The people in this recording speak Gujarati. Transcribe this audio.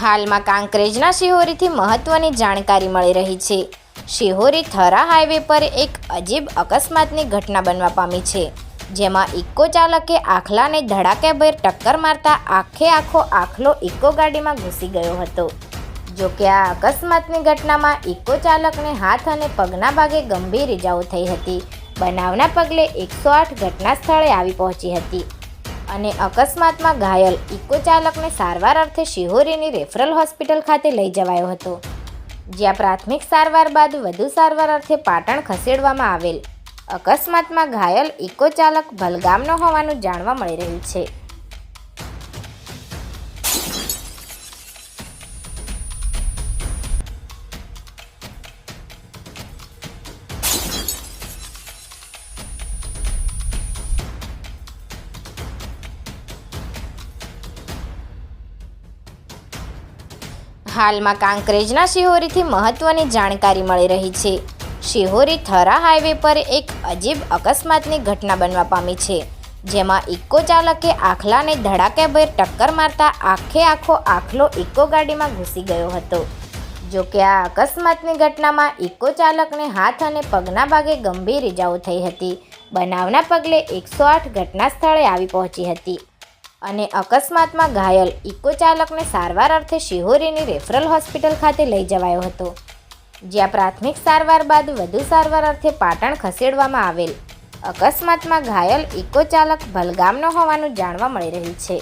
હાલમાં કાંકરેજના શિહોરીથી મહત્વની જાણકારી મળી રહી છે. શિહોરી થરા હાઈવે પર એક અજીબ અકસ્માતની ઘટના બનવા પામી છે, જેમાં ઇક્કો ચાલકે આખલાને ધડાકેભેર ટક્કર મારતા આખે આખો આખલો ઇક્કો ગાડીમાં ઘૂસી ગયો હતો. જો કે આ અકસ્માતની ઘટનામાં ઇક્કો ચાલકને હાથ અને પગના ભાગે ગંભીર ઇજાઓ થઈ હતી. બનાવના પગલે એકસો આઠ ઘટના સ્થળે આવી પહોંચી હતી. અને અકસ્માતમાં ઘાયલ ઇકો ચાલકને સારવાર અર્થે શિહોરીની રેફરલ હોસ્પિટલ ખાતે લઈ જવાયો હતો, જ્યાં પ્રાથમિક સારવાર બાદ વધુ સારવાર અર્થે પાટણ ખસેડવામાં આવેલ. અકસ્માતમાં ઘાયલ ઇકો ચાલક ભલગામનો હોવાનું જાણવા મળી રહ્યું છે. હાલમાં કાંકરેજના શિહોરીથી મહત્વની જાણકારી મળી રહી છે. શિહોરી થરા હાઈવે પર એક અજીબ અકસ્માતની ઘટના બનવા પામી છે, જેમાં ઇક્કો ચાલકે આખલાને ધડાકેભેર ટક્કર મારતા આખે આખો આખલો ઇક્કો ગાડીમાં ઘૂસી ગયો હતો. જો કે આ અકસ્માતની ઘટનામાં ઇક્કો ચાલકને હાથ અને પગના ભાગે ગંભીર ઇજાઓ થઈ હતી. બનાવના પગલે એકસો આઠ ઘટના સ્થળે આવી પહોંચી હતી. અને અકસ્માતમાં ઘાયલ ઇકો ચાલકને સારવાર અર્થે શિહોરીની રેફરલ હોસ્પિટલ ખાતે લઈ જવાયો હતો. જ્યાં પ્રાથમિક સારવાર બાદ વધુ સારવાર અર્થે પાટણ ખસેડવામાં આવેલ. અકસ્માતમાં ઘાયલ ઇકો ચાલક ભલગામનો હોવાનું જાણવા મળી રહ્યું છે.